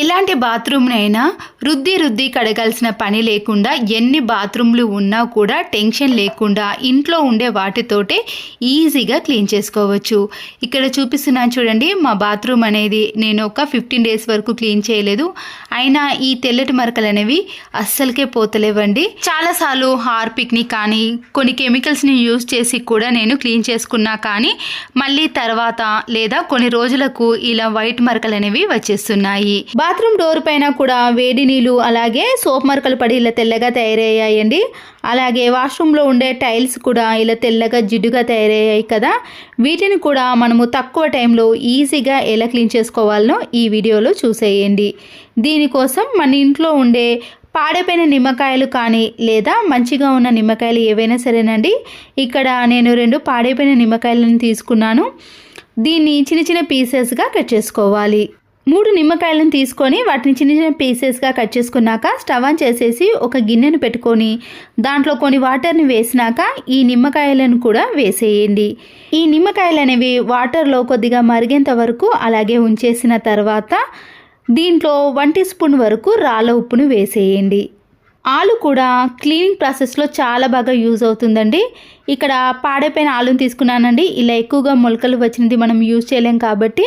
ఎలాంటి బాత్రూమ్నైనా రుద్ది రుద్ది కడగాల్సిన పని లేకుండా ఎన్ని బాత్రూమ్లు ఉన్నా కూడా టెన్షన్ లేకుండా ఇంట్లో ఉండే వాటితోటే ఈజీగా క్లీన్ చేసుకోవచ్చు. ఇక్కడ చూపిస్తున్నాను చూడండి మా బాత్రూమ్ అనేది నేను ఒక ఫిఫ్టీన్ డేస్ వరకు క్లీన్ చేయలేదు. అయినా ఈ తెల్లటి మరకలు అనేవి అస్సలకే పోతలేవండి. చాలాసార్లు హార్పిక్ని కానీ కొన్ని కెమికల్స్ని యూజ్ చేసి కూడా నేను క్లీన్ చేసుకున్నా కానీ మళ్ళీ తర్వాత లేదా కొన్ని రోజులకు ఇలా వైట్ మరకలు అనేవి వచ్చేస్తున్నాయి. బాత్రూమ్ డోర్ పైన కూడా వేడి నీళ్ళు అలాగే సోప్ మరకలు పడి ఇలా తెల్లగా తయారయ్యాయండి. అలాగే వాష్రూమ్లో ఉండే టైల్స్ కూడా ఇలా తెల్లగా జిడ్డుగా తయారయ్యాయి కదా. వీటిని కూడా మనము తక్కువ టైంలో ఈజీగా ఎలా క్లీన్ చేసుకోవాలనో ఈ వీడియోలో చూసేయండి. దీనికోసం మన ఇంట్లో ఉండే పాడైపోయిన నిమ్మకాయలు కానీ లేదా మంచిగా ఉన్న నిమ్మకాయలు ఏవైనా సరేనండి. ఇక్కడ నేను రెండు పాడైపోయిన నిమ్మకాయలను తీసుకున్నాను. దీన్ని చిన్న చిన్న పీసెస్గా కట్ చేసుకోవాలి. మూడు నిమ్మకాయలను తీసుకొని వాటిని చిన్న చిన్న పీసెస్గా కట్ చేసుకున్నాక స్టవ్ ఆన్ చేసేసి ఒక గిన్నెను పెట్టుకొని దాంట్లో కొన్ని వాటర్ని వేసినాక ఈ నిమ్మకాయలను కూడా వేసేయండి. ఈ నిమ్మకాయలు అనేవి వాటర్లో కొద్దిగా మరిగేంత వరకు అలాగే ఉంచేసిన తర్వాత దీంట్లో వన్ టీ స్పూన్ వరకు రాళ్ళ ఉప్పును వేసేయండి. ఆలు కూడా క్లీనింగ్ ప్రాసెస్లో చాలా బాగా యూజ్ అవుతుందండి. ఇక్కడ పాడైపోయిన ఆలును తీసుకున్నానండి. ఇలా ఎక్కువగా మొలకలు వచ్చినది మనం యూజ్ చేయలేం కాబట్టి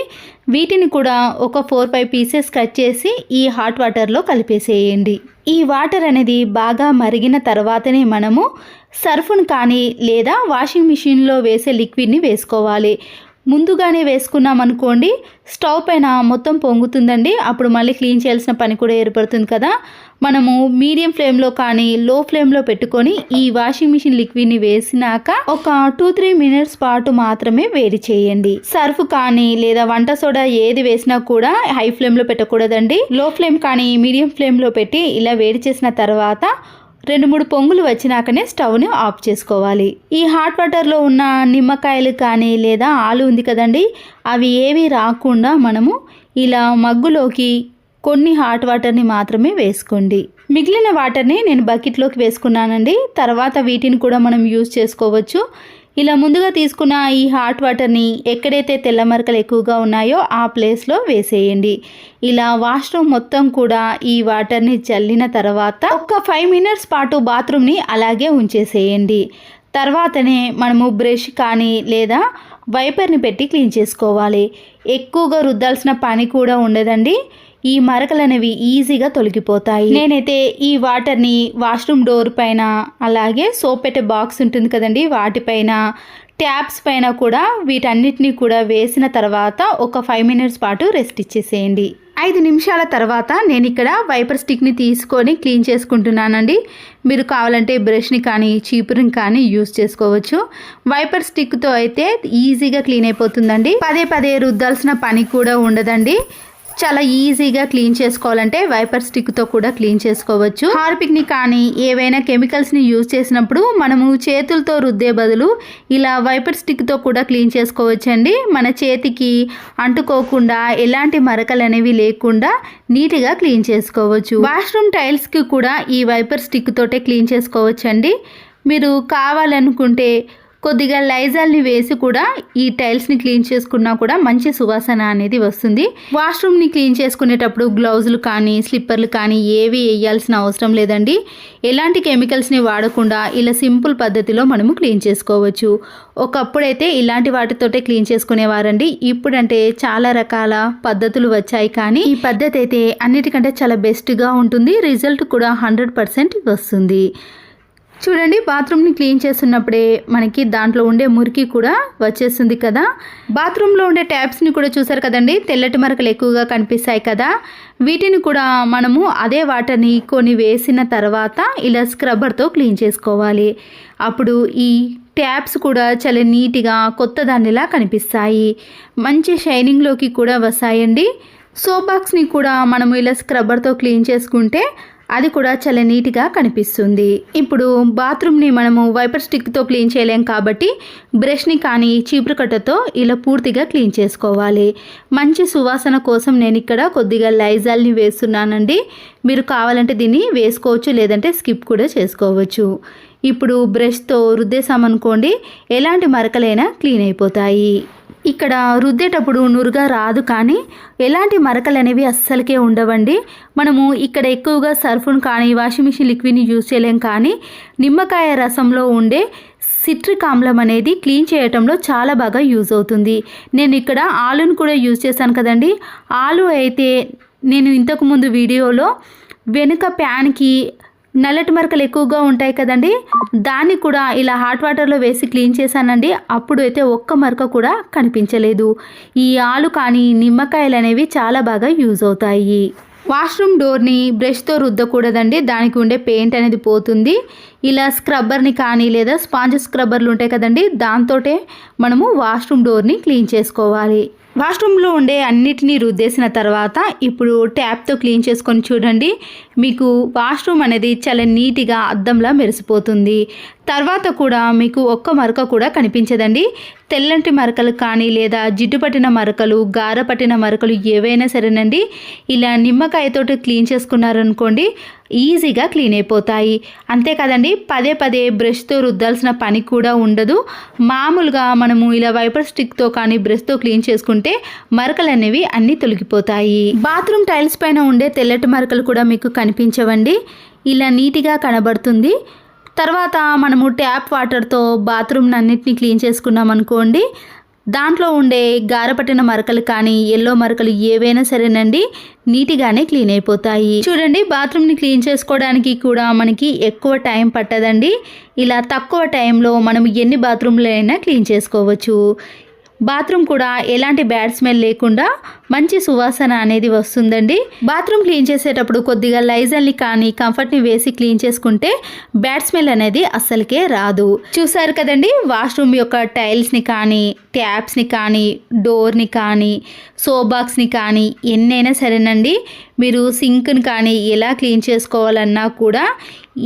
వీటిని కూడా ఒక ఫోర్ ఫైవ్ పీసెస్ కట్ చేసి ఈ హాట్ వాటర్లో కలిపేసేయండి. ఈ వాటర్ అనేది బాగా మరిగిన తర్వాతనే మనము సర్ఫ్ను కానీ లేదా వాషింగ్ మిషన్లో వేసే లిక్విడ్ని వేసుకోవాలి. ముందుగానే వేసుకున్నాం అనుకోండి స్టవ్ పైన మొత్తం పొంగుతుందండి. అప్పుడు మళ్ళీ క్లీన్ చేయాల్సిన పని కూడా ఏర్పడుతుంది కదా. మనము మీడియం ఫ్లేమ్లో కానీ లో ఫ్లేమ్లో పెట్టుకొని ఈ వాషింగ్ మిషన్ లిక్విడ్ని వేసినాక ఒక టూ త్రీ మినిట్స్ పాటు మాత్రమే వేడి చేయండి. సర్ఫ్ కానీ లేదా వంట సోడా ఏది వేసినా కూడా హై ఫ్లేమ్లో పెట్టకూడదండి. లో ఫ్లేమ్ కానీ మీడియం ఫ్లేమ్లో పెట్టి ఇలా వేడి చేసిన తర్వాత రెండు మూడు పొంగులు వచ్చినాకనే స్టవ్ని ఆఫ్ చేసుకోవాలి. ఈ హాట్ వాటర్లో ఉన్న నిమ్మకాయలు కానీ లేదా ఆలు ఉంది కదండి అవి ఏవి రాకుండా మనము ఇలా మగ్గులోకి కొన్ని హాట్ వాటర్ని మాత్రమే వేసుకోండి. మిగిలిన వాటర్ని నేను బకెట్లోకి వేసుకున్నానండి. తర్వాత వీటిని కూడా మనం యూజ్ చేసుకోవచ్చు. ఇలా ముందుగా తీసుకున్న ఈ హాట్ వాటర్ని ఎక్కడైతే తెల్ల మరకలు ఎక్కువగా ఉన్నాయో ఆ ప్లేస్లో వేసేయండి. ఇలా వాష్రూమ్ మొత్తం కూడా ఈ వాటర్ని చల్లిన తర్వాత ఒక ఫైవ్ మినిట్స్ పాటు బాత్రూమ్ని అలాగే ఉంచేసేయండి. తర్వాతనే మనము బ్రష్ కానీ లేదా వైపర్ని పెట్టి క్లీన్ చేసుకోవాలి. ఎక్కువగా రుద్దాల్సిన పని కూడా ఉండదండి. ఈ మరకలనేవి ఈజీగా తొలగిపోతాయి. నేనైతే ఈ వాటర్ని వాష్రూమ్ డోర్ పైన అలాగే సోప్ పెట్టే బాక్స్ ఉంటుంది కదండి వాటిపైన ట్యాప్స్ పైన కూడా వీటన్నిటిని కూడా వేసిన తర్వాత ఒక ఫైవ్ మినిట్స్ పాటు రెస్ట్ ఇచ్చేసేయండి. ఐదు నిమిషాల తర్వాత నేను ఇక్కడ వైపర్ స్టిక్ని తీసుకొని క్లీన్ చేసుకుంటున్నానండి. మీరు కావాలంటే బ్రష్ని కానీ చీపురుని కానీ యూజ్ చేసుకోవచ్చు. వైపర్ స్టిక్తో అయితే ఈజీగా క్లీన్ అయిపోతుందండి. పదే పదే రుద్దాల్సిన పని కూడా ఉండదండి. చాలా ఈజీగా క్లీన్ చేసుకోవాలంటే వైపర్ స్టిక్తో కూడా క్లీన్ చేసుకోవచ్చు. హార్పిక్ని కానీ ఏవైనా కెమికల్స్ని యూజ్ చేసినప్పుడు మనము చేతులతో రుద్దే బదులు ఇలా వైపర్ స్టిక్తో కూడా క్లీన్ చేసుకోవచ్చండి. మన చేతికి అంటుకోకుండా ఎలాంటి మరకలు అనేవి లేకుండా నీట్గా క్లీన్ చేసుకోవచ్చు. వాష్రూమ్ టైల్స్కి కూడా ఈ వైపర్ స్టిక్ తోటే క్లీన్ చేసుకోవచ్చండి. మీరు కావాలనుకుంటే కొద్దిగా లైజాల్ని వేసి కూడా ఈ టైల్స్ని క్లీన్ చేసుకున్నా కూడా మంచి సువాసన అనేది వస్తుంది. వాష్రూమ్ని క్లీన్ చేసుకునేటప్పుడు గ్లౌజులు కానీ స్లిప్పర్లు కానీ ఏవి వేయాల్సిన అవసరం లేదండి. ఎలాంటి కెమికల్స్ని వాడకుండా ఇలా సింపుల్ పద్ధతిలో మనము క్లీన్ చేసుకోవచ్చు. ఒకప్పుడైతే ఇలాంటి వాటితోటే క్లీన్ చేసుకునేవారండి. ఇప్పుడంటే చాలా రకాల పద్ధతులు వచ్చాయి కానీ ఈ పద్ధతి అయితే అన్నిటికంటే చాలా బెస్ట్గా ఉంటుంది. రిజల్ట్ కూడా హండ్రెడ్ పర్సెంట్ వస్తుంది. చూడండి బాత్రూమ్ని క్లీన్ చేస్తున్నప్పుడే మనకి దాంట్లో ఉండే మురికి కూడా వచ్చేస్తుంది కదా. బాత్రూంలో ఉండే ట్యాప్స్ని కూడా చూసారు కదండి తెల్లటి మరకలు ఎక్కువగా కనిపిస్తాయి కదా. వీటిని కూడా మనము అదే వాటర్ని కొన్ని వేసిన తర్వాత ఇలా స్క్రబ్బర్తో క్లీన్ చేసుకోవాలి. అప్పుడు ఈ ట్యాప్స్ కూడా చాలా నీట్గా కొత్త దానిలా కనిపిస్తాయి. మంచి షైనింగ్లోకి కూడా వస్తాయండి. సోప్ బాక్స్ని కూడా మనము ఇలా స్క్రబ్బర్తో క్లీన్ చేసుకుంటే అది కూడా చాలా నీట్గా కనిపిస్తుంది. ఇప్పుడు బాత్రూమ్ని మనము వైపర్ స్టిక్తో క్లీన్ చేయలేం కాబట్టి బ్రష్ని కానీ చీపురు కట్టతో ఇలా పూర్తిగా క్లీన్ చేసుకోవాలి. మంచి సువాసన కోసం నేను ఇక్కడ కొద్దిగా లైజాల్ని వేస్తున్నానండి. మీరు కావాలంటే దీన్ని వేసుకోవచ్చు లేదంటే స్కిప్ కూడా చేసుకోవచ్చు. ఇప్పుడు బ్రష్తో రుద్దేశామనుకోండి ఎలాంటి మరకలైనా క్లీన్ అయిపోతాయి. ఇక్కడ రుద్దేటప్పుడు నురుగా రాదు కానీ ఎలాంటి మరకలు అనేవి అస్సలకే ఉండవండి. మనము ఇక్కడ ఎక్కువగా సర్ఫును కానీ వాషింగ్ మిషన్ లిక్విడ్ని యూజ్ చేయలేం కానీ నిమ్మకాయ రసంలో ఉండే సిట్రిక్ ఆమ్లం అనేది క్లీన్ చేయటంలో చాలా బాగా యూజ్ అవుతుంది. నేను ఇక్కడ ఆలును కూడా యూజ్ చేశాను కదండి. ఆలు అయితే నేను ఇంతకుముందు వీడియోలో వెనుక ప్యాన్కి నల్లటి మరకలు ఎక్కువగా ఉంటాయి కదండి. దాన్ని కూడా ఇలా హాట్ వాటర్లో వేసి క్లీన్ చేశానండి. అప్పుడు అయితే ఒక్క మరక కూడా కనిపించలేదు. ఈ ఆలు కానీ నిమ్మకాయలు అనేవి చాలా బాగా యూజ్ అవుతాయి. వాష్రూమ్ డోర్ని బ్రష్తో రుద్దకూడదండి. దానికి ఉండే పెయింట్ అనేది పోతుంది. ఇలా స్క్రబ్బర్ని కానీ లేదా స్పాంజ్ స్క్రబ్బర్లు ఉంటాయి కదండి. దాంతోటే మనము వాష్రూమ్ డోర్ని క్లీన్ చేసుకోవాలి. వాష్రూమ్లో ఉండే అన్నిటినీ రుద్దేసిన తర్వాత ఇప్పుడు ట్యాప్తో క్లీన్ చేసుకొని చూడండి. మీకు వాష్రూమ్ అనేది చాలా నీట్గా అద్దంలా మెరిసిపోతుంది. తర్వాత కూడా మీకు ఒక్క మరక కూడా కనిపించదండి. తెల్లంటి మరకలు కానీ లేదా జిడ్డు పట్టిన మరకలు గారపట్టిన మరకలు ఏవైనా సరేనండి. ఇలా నిమ్మకాయతోటి క్లీన్ చేసుకున్నారనుకోండి ఈజీగా క్లీన్ అయిపోతాయి. అంతే కదండి పదే పదే బ్రష్తో రుద్దాల్సిన పని కూడా ఉండదు. మామూలుగా మనము ఇలా వైపర్ స్టిక్తో కానీ బ్రష్తో క్లీన్ చేసుకుంటే మరకలు అనేవి అన్నీ తొలగిపోతాయి. బాత్రూమ్ టైల్స్ పైన ఉండే తెల్లటి మరకలు కూడా మీకు కనిపించవండి. ఇలా నీట్గా కనబడుతుంది. తర్వాత మనము ట్యాప్ వాటర్తో బాత్రూమ్ అన్నిటిని క్లీన్ చేసుకున్నాం అనుకోండి దాంట్లో ఉండే గారపట్టిన మరకలు కానీ ఎల్లో మరకలు ఏవైనా సరేనండి నీట్గానే క్లీన్ అయిపోతాయి. చూడండి బాత్రూమ్ని క్లీన్ చేసుకోవడానికి కూడా మనకి ఎక్కువ టైం పట్టదండి. ఇలా తక్కువ టైంలో మనం ఎన్ని బాత్రూమ్లైనా అయినా క్లీన్ చేసుకోవచ్చు. బాత్రూమ్ కూడా ఎలాంటి బ్యాడ్ స్మెల్ లేకుండా మంచి సువాసన అనేది వస్తుందండి. బాత్రూమ్ క్లీన్ చేసేటప్పుడు కొద్దిగా లైజల్ని కానీ కంఫర్ట్ని వేసి క్లీన్ చేసుకుంటే బ్యాడ్ స్మెల్ అనేది అస్సలకే రాదు. చూసారు కదండి వాష్రూమ్ యొక్క టైల్స్ని కానీ ట్యాప్స్ని కానీ డోర్ని కానీ సోబాక్స్ని కానీ ఎన్నైనా సరేనండి మీరు సింక్ని కానీ ఎలా క్లీన్ చేసుకోవాలన్నా కూడా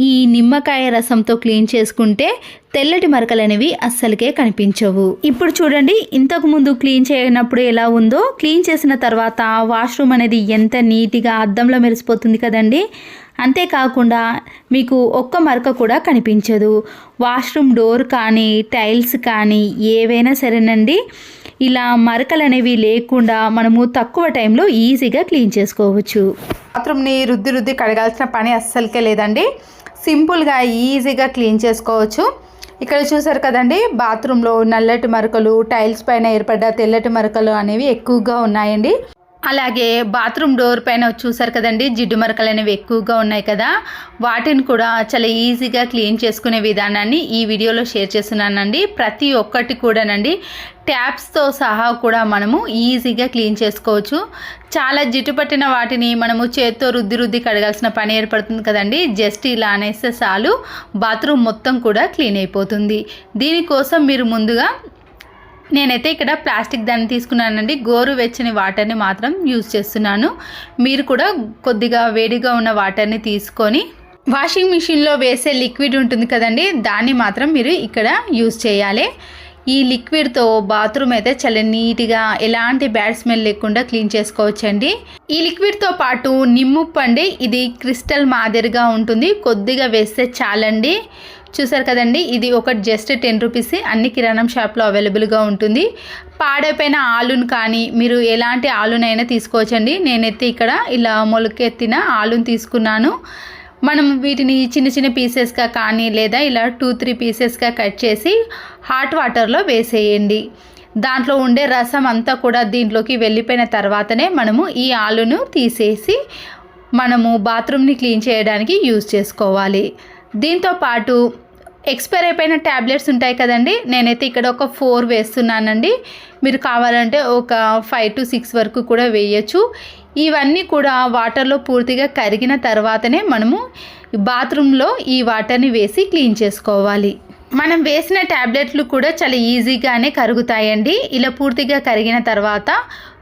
ఈ నిమ్మకాయ రసంతో క్లీన్ చేసుకుంటే తెల్లటి మరకలు అనేవి అస్సలకే కనిపించవు. ఇప్పుడు చూడండి ఇంతకు ముందు క్లీన్ చేయనప్పుడు ఎలా ఉందో క్లీన్ చేసిన తర్వాత వాష్రూమ్ అనేది ఎంత నీట్గా అద్దంలో మెరిసిపోతుంది కదండి? అంతేకాకుండా మీకు ఒక్క మరక కూడా కనిపించదు. వాష్రూమ్ డోర్ కానీ టైల్స్ కానీ ఏవైనా సరేనండి. ఇలా మరకలు అనేవి లేకుండా మనము తక్కువ టైంలో ఈజీగా క్లీన్ చేసుకోవచ్చు. బాత్రూమ్ని రుద్ది రుద్ది కడగాల్సిన పని అస్సలకే లేదండి. సింపుల్గా ఈజీగా క్లీన్ చేసుకోవచ్చు. ఇక్కడ చూసారు కదండి బాత్రూంలో నల్లటి మరకలు టైల్స్ పైన ఏర్పడ్డ తెల్లటి మరకలు అనేవి ఎక్కువగా ఉన్నాయండి. అలాగే బాత్రూమ్ డోర్ పైన చూసారు కదండి జిడ్డు మరకలు అనేవి ఎక్కువగా ఉన్నాయి కదా. వాటిని కూడా చాలా ఈజీగా క్లీన్ చేసుకునే విధానాన్ని ఈ వీడియోలో షేర్ చేస్తున్నానండి. ప్రతి ఒక్కటి కూడానండి ట్యాప్స్తో సహా కూడా మనము ఈజీగా క్లీన్ చేసుకోవచ్చు. చాలా జిడ్డు పట్టిన వాటిని మనము చేత్తో రుద్ది రుద్ది కడగాల్సిన పని ఏర్పడుతుంది కదండి. జస్ట్ ఇలా అనేస్తే చాలు బాత్రూమ్ మొత్తం కూడా క్లీన్ అయిపోతుంది. దీనికోసం మీరు ముందుగా నేనైతే ఇక్కడ ప్లాస్టిక్ దాన్ని తీసుకున్నానండి. గోరు వెచ్చని వాటర్ని మాత్రం యూజ్ చేస్తున్నాను. మీరు కూడా కొద్దిగా వేడిగా ఉన్న వాటర్ని తీసుకొని వాషింగ్ మిషన్లో వేసే లిక్విడ్ ఉంటుంది కదండి దాన్ని మాత్రం మీరు ఇక్కడ యూజ్ చేయాలి. ఈ లిక్విడ్తో బాత్రూమ్ అయితే చాలా నీట్గా ఎలాంటి బ్యాడ్ స్మెల్ లేకుండా క్లీన్ చేసుకోవచ్చండి. ఈ లిక్విడ్తో పాటు నిమ్ముప్పు అండి ఇది క్రిస్టల్ మాదిరిగా ఉంటుంది. కొద్దిగా వేస్తే చాలండి. చూసారు కదండి ఇది ఒక జస్ట్ టెన్ రూపీస్ అన్ని కిరాణం షాప్లో అవైలబుల్గా ఉంటుంది. పాడైపోయిన ఆలును కానీ మీరు ఎలాంటి ఆలునైనా తీసుకోవచ్చండి. నేనైతే ఇక్కడ ఇలా మొలకెత్తిన ఆలును తీసుకున్నాను. మనం వీటిని చిన్న చిన్న పీసెస్గా కానీ లేదా ఇలా టూ త్రీ పీసెస్గా కట్ చేసి హాట్ వాటర్లో వేసేయండి. దాంట్లో ఉండే రసం అంతా కూడా దీంట్లోకి వెళ్ళిపోయిన తర్వాతనే మనము ఈ ఆలును తీసేసి మనము బాత్రూమ్ని క్లీన్ చేయడానికి యూజ్ చేసుకోవాలి. దీంతో పాటు ఎక్స్పైర్ అయిపోయిన ట్యాబ్లెట్స్ ఉంటాయి కదండి నేనైతే ఇక్కడ ఒక ఫోర్ వేస్తున్నానండి. మీరు కావాలంటే ఒక ఫైవ్ టు సిక్స్ వరకు కూడా వేయచ్చు. ఇవన్నీ కూడా వాటర్లో పూర్తిగా కరిగిన తర్వాతనే మనము బాత్రూంలో ఈ వాటర్ని వేసి క్లీన్ చేసుకోవాలి. మనం వేసిన ట్యాబ్లెట్లు కూడా చాలా ఈజీగానే కరుగుతాయండి. ఇలా పూర్తిగా కరిగిన తర్వాత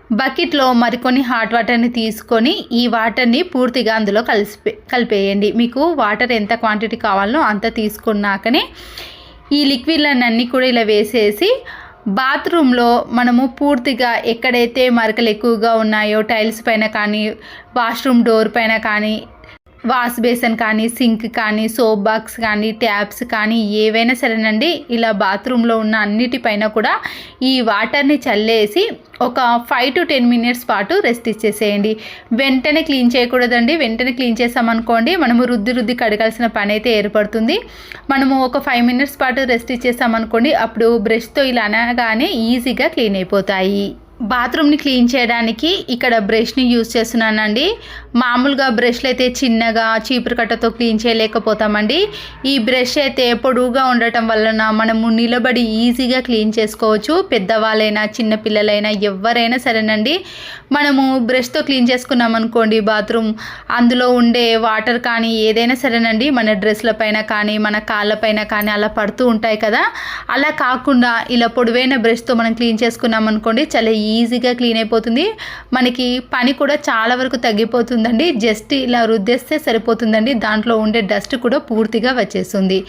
బకెట్లో మరికొన్ని హాట్ వాటర్ని తీసుకొని ఈ వాటర్ని పూర్తిగా అందులో కలిసి కలిపేయండి. మీకు వాటర్ ఎంత క్వాంటిటీ కావాలో అంత తీసుకున్నాకనే ఈ లిక్విడ్లన్నీ కూడా ఇలా వేసేసి బాత్రూంలో మనము పూర్తిగా ఎక్కడైతే మరకలు ఎక్కువగా ఉన్నాయో టైల్స్ పైన కానీ వాష్రూమ్ డోర్ పైన కానీ వాష్ బేసన్ కానీ సింక్ కానీ సోప్ బాక్స్ కానీ ట్యాప్స్ కానీ ఏవైనా సరేనండి. ఇలా బాత్రూంలో ఉన్న అన్నిటిపైన కూడా ఈ వాటర్ని చల్లేసి ఒక ఫైవ్ టు టెన్ మినిట్స్ పాటు రెస్ట్ ఇచ్చేసేయండి. వెంటనే క్లీన్ చేయకూడదండి. వెంటనే క్లీన్ చేసామనుకోండి మనము రుద్ది రుద్ది కడగాల్సిన పని అయితే ఏర్పడుతుంది. మనము ఒక ఫైవ్ మినిట్స్ పాటు రెస్ట్ ఇచ్చేసామనుకోండి అప్పుడు బ్రష్తో ఇలా అనగానే ఈజీగా క్లీన్ అయిపోతాయి. బాత్రూమ్ని క్లీన్ చేయడానికి ఇక్కడ బ్రష్ని యూజ్ చేస్తున్నానండి. మామూలుగా బ్రష్లు అయితే చిన్నగా చీపురు కట్టతో క్లీన్ చేయలేకపోతామండి. ఈ బ్రష్ అయితే పొడువుగా ఉండటం వలన మనము నిలబడి ఈజీగా క్లీన్ చేసుకోవచ్చు. పెద్దవాళ్ళైనా చిన్నపిల్లలైనా ఎవరైనా సరేనండి. మనము బ్రష్తో క్లీన్ చేసుకున్నాం అనుకోండి బాత్రూమ్ అందులో ఉండే వాటర్ కానీ ఏదైనా సరేనండి. మన డ్రెస్ల పైన కానీ మన కాళ్ళపైన కానీ అలా పడుతూ ఉంటాయి కదా. అలా కాకుండా ఇలా పొడవైన బ్రష్తో మనం క్లీన్ చేసుకున్నాం అనుకోండి చాలా ఈజీగా క్లీన్ అయిపోతుంది. మనకి పని కూడా చాలా వరకు తగ్గిపోతుందండి. జస్ట్ ఇలా రుద్దేస్తే సరిపోతుందండి. దాంట్లో ఉండే డస్ట్ కూడా పూర్తిగా వచ్చేస్తుంది.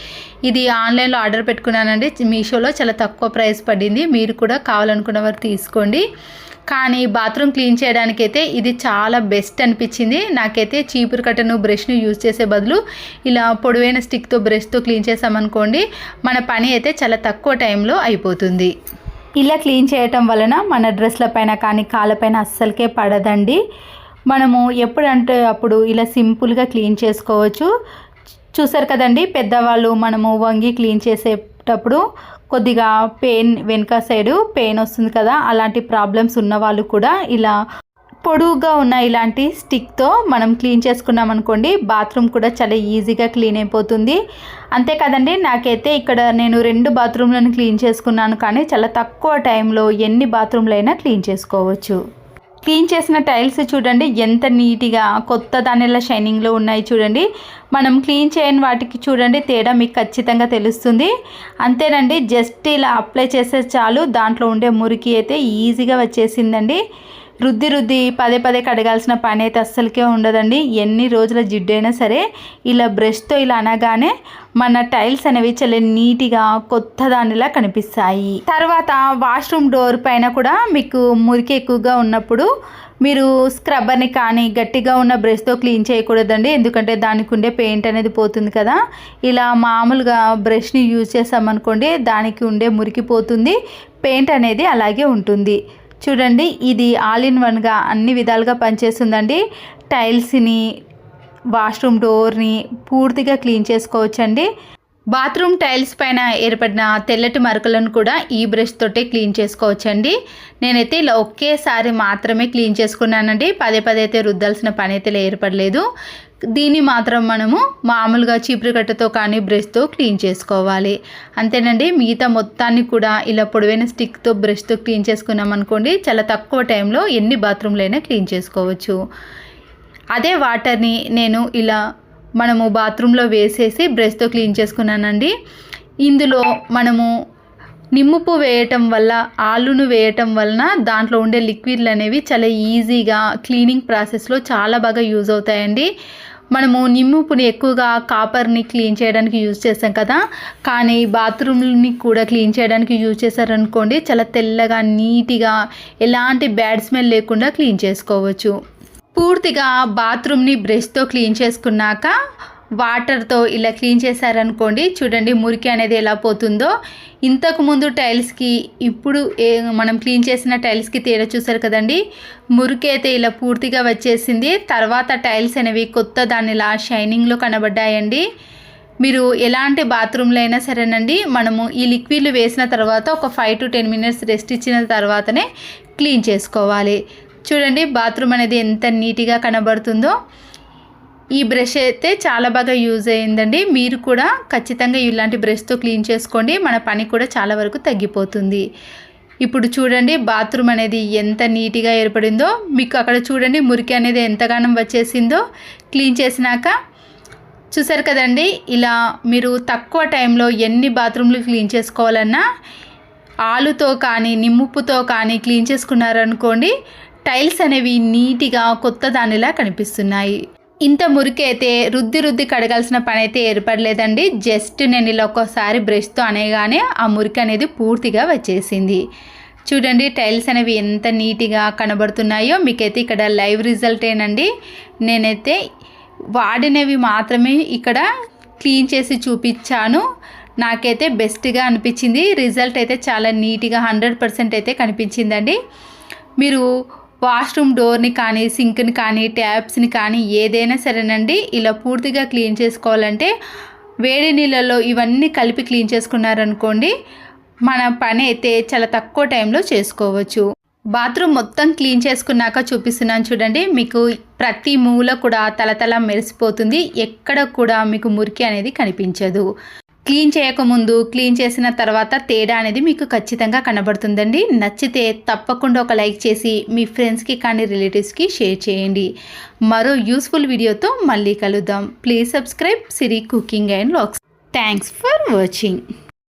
ఇది ఆన్లైన్లో ఆర్డర్ పెట్టుకున్నానండి. మీషోలో చాలా తక్కువ ప్రైస్ పడింది. మీరు కూడా కావాలనుకున్న వారు తీసుకోండి. కానీ బాత్రూమ్ క్లీన్ చేయడానికైతే ఇది చాలా బెస్ట్ అనిపించింది. నాకైతే చీపురు కట్టను బ్రష్ను యూజ్ చేసే బదులు ఇలా పొడవైన స్టిక్తో బ్రష్తో క్లీన్ చేసామనుకోండి మన పని అయితే చాలా తక్కువ టైంలో అయిపోతుంది. ఇలా క్లీన్ చేయటం వలన మన డ్రెస్ల పైన కానీ కాళ్ళపైన అస్సలకే పడదండి. మనము ఎప్పుడంటే అప్పుడు ఇలా సింపుల్గా క్లీన్ చేసుకోవచ్చు. చూసారు కదండి పెద్దవాళ్ళు మనము వంగి క్లీన్ చేసేటప్పుడు కొద్దిగా పెయిన్ వెనుక సైడు పెయిన్ వస్తుంది కదా అలాంటి ప్రాబ్లమ్స్ ఉన్న వాళ్ళు కూడా ఇలా పొడువుగా ఉన్న ఇలాంటి స్టిక్తో మనం క్లీన్ చేసుకున్నాం అనుకోండి బాత్రూమ్ కూడా చాలా ఈజీగా క్లీన్ అయిపోతుంది. అంతే కదండి నాకైతే ఇక్కడ నేను రెండు బాత్రూమ్లను క్లీన్ చేసుకున్నాను కానీ చాలా తక్కువ టైంలో ఎన్ని బాత్రూమ్లైనా క్లీన్ చేసుకోవచ్చు. క్లీన్ చేసిన టైల్స్ చూడండి ఎంత నీట్గా కొత్త దానిలా షైనింగ్లో ఉన్నాయి చూడండి. మనం క్లీన్ చేయని వాటికి చూడండి తేడా మీకు ఖచ్చితంగా తెలుస్తుంది. అంతేనండి జస్ట్ ఇలా అప్లై చేస్తే చాలు దాంట్లో ఉండే మురికి అయితే ఈజీగా వచ్చేసిందండి. రుద్ది రుద్ది పదే పదే కడగాల్సిన పని అయితే అస్సలకే ఉండదండి. ఎన్ని రోజుల జిడ్డైనా సరే ఇలా బ్రష్తో ఇలా అనగానే మన టైల్స్ అనేవి చాలా నీట్గా కొత్త దానిలా కనిపిస్తాయి. తర్వాత వాష్రూమ్ డోర్ పైన కూడా మీకు మురికి ఎక్కువగా ఉన్నప్పుడు మీరు స్క్రబ్బర్ని కానీ గట్టిగా ఉన్న బ్రష్తో క్లీన్ చేయకూడదండి. ఎందుకంటే దానికి ఉండే పెయింట్ అనేది పోతుంది కదా. ఇలా మామూలుగా బ్రష్ని యూజ్ చేసామనుకోండి దానికి ఉండే మురికి పోతుంది పెయింట్ అనేది అలాగే ఉంటుంది. చూడండి ఇది ఆల్ ఇన్ వన్గా అన్ని విధాలుగా పనిచేస్తుందండి. టైల్స్ని వాష్రూమ్ డోర్ని పూర్తిగా క్లీన్ చేసుకోవచ్చండి. బాత్రూమ్ టైల్స్ పైన ఏర్పడిన తెల్లటి మరకలను కూడా ఈ బ్రష్ తోటే క్లీన్ చేసుకోవచ్చండి. నేనైతే ఇలా ఒకేసారి మాత్రమే క్లీన్ చేసుకున్నానండి. పదే పదే అయితే రుద్దాల్సిన పని అయితే ఏర్పడలేదు. దీన్ని మాత్రం మనము మామూలుగా చీపురు కట్టతో కానీ బ్రష్తో క్లీన్ చేసుకోవాలి. అంతేనండి మిగతా మొత్తాన్ని కూడా ఇలా పొడవైన స్టిక్తో బ్రష్తో క్లీన్ చేసుకున్నాం అనుకోండి చాలా తక్కువ టైంలో ఎన్ని బాత్రూమ్లైనా క్లీన్ చేసుకోవచ్చు. అదే వాటర్ని నేను ఇలా మనము బాత్రూంలో వేసేసి బ్రష్తో క్లీన్ చేసుకున్నానండి. ఇందులో మనము నిమ్ముపు వేయటం వల్ల ఆలును వేయటం వలన దాంట్లో ఉండే లిక్విడ్లు అనేవి చాలా ఈజీగా క్లీనింగ్ ప్రాసెస్లో చాలా బాగా యూజ్ అవుతాయండి. మనము నిమ్ముపుని ఎక్కువగా కాపర్ని క్లీన్ చేయడానికి యూజ్ చేస్తాం కదా. కానీ బాత్రూమ్ని కూడా క్లీన్ చేయడానికి యూజ్ చేశారనుకోండి చాలా తెల్లగా నీట్గా ఎలాంటి బ్యాడ్ స్మెల్ లేకుండా క్లీన్ చేసుకోవచ్చు. పూర్తిగా బాత్రూమ్ని బ్రష్తో క్లీన్ చేసుకున్నాక వాటర్తో ఇలా క్లీన్ చేశారనుకోండి చూడండి మురికి అనేది ఎలా పోతుందో. ఇంతకుముందు టైల్స్కి ఇప్పుడు ఏ మనం క్లీన్ చేసిన టైల్స్కి తేడా చూసారు కదండి? మురికి అయితే ఇలా పూర్తిగా వచ్చేసింది. తర్వాత టైల్స్ అనేవి కొత్త దానిలా షైనింగ్లో కనబడ్డాయండి. మీరు ఎలాంటి బాత్రూంలో అయినా సరేనండి మనము ఈ లిక్విడ్లు వేసిన తర్వాత ఒక five to ten minutes rest ఇచ్చిన తర్వాతనే క్లీన్ చేసుకోవాలి. చూడండి బాత్రూమ్ అనేది ఎంత నీట్గా కనబడుతుందో. ఈ బ్రష్ అయితే చాలా బాగా యూజ్ అయ్యిందండి మీరు కూడా ఖచ్చితంగా ఇలాంటి బ్రష్తో క్లీన్ చేసుకోండి. మన పని కూడా చాలా వరకు తగ్గిపోతుంది. ఇప్పుడు చూడండి బాత్రూమ్ అనేది ఎంత నీట్గా ఏర్పడిందో. మీకు అక్కడ చూడండి మురికి అనేది ఎంతగానం వచ్చేసిందో. క్లీన్ చేసినాక చూసారు కదండి ఇలా మీరు తక్కువ టైంలో ఎన్ని బాత్రూమ్లు క్లీన్ చేసుకోవాలన్నా ఆలుతో కానీ నిమ్ముప్పుతో కానీ క్లీన్ చేసుకున్నారనుకోండి టైల్స్ అనేవి నీట్గా కొత్త దానిలా కనిపిస్తున్నాయి. ఇంత మురికైతే రుద్ది రుద్ది కడగాల్సిన పని అయితే ఏర్పడలేదండి. జస్ట్ నేను ఇలా ఒక్కోసారి బ్రష్తో అనేగానే ఆ మురికి అనేది పూర్తిగా వచ్చేసింది. చూడండి టైల్స్ అనేవి ఎంత నీట్గా కనబడుతున్నాయో మీకైతే ఇక్కడ లైవ్ రిజల్ట్ ఏనండి. నేనైతే వాడినవి మాత్రమే ఇక్కడ క్లీన్ చేసి చూపించాను. నాకైతే బెస్ట్గా అనిపించింది. రిజల్ట్ అయితే చాలా నీట్గా హండ్రెడ్ పర్సెంట్ అయితే కనిపించిందండి. మీరు వాష్రూమ్ డోర్ని కానీ సింక్ని కానీ ట్యాప్స్ని కానీ ఏదైనా సరేనండి. ఇలా పూర్తిగా క్లీన్ చేసుకోవాలంటే వేడి నీళ్ళల్లో ఇవన్నీ కలిపి క్లీన్ చేసుకున్నారనుకోండి మన పని అయితే చాలా తక్కువ టైంలో చేసుకోవచ్చు. బాత్రూమ్ మొత్తం క్లీన్ చేసుకున్నాక చూపిస్తున్నాను చూడండి మీకు ప్రతి మూల కూడా తలతల మెరిసిపోతుంది. ఎక్కడ కూడా మీకు మురికి అనేది కనిపించదు. క్లీన్ చేయకముందు క్లీన్ చేసిన తర్వాత తేడా అనేది మీకు ఖచ్చితంగా కనబడుతుందండి. నచ్చితే తప్పకుండా ఒక లైక్ చేసి మీ ఫ్రెండ్స్కి కానీ రిలేటివ్స్కి షేర్ చేయండి. మరో యూస్ఫుల్ వీడియోతో మళ్ళీ కలుద్దాం. Please subscribe Siri cooking and vlogs. Thanks for watching.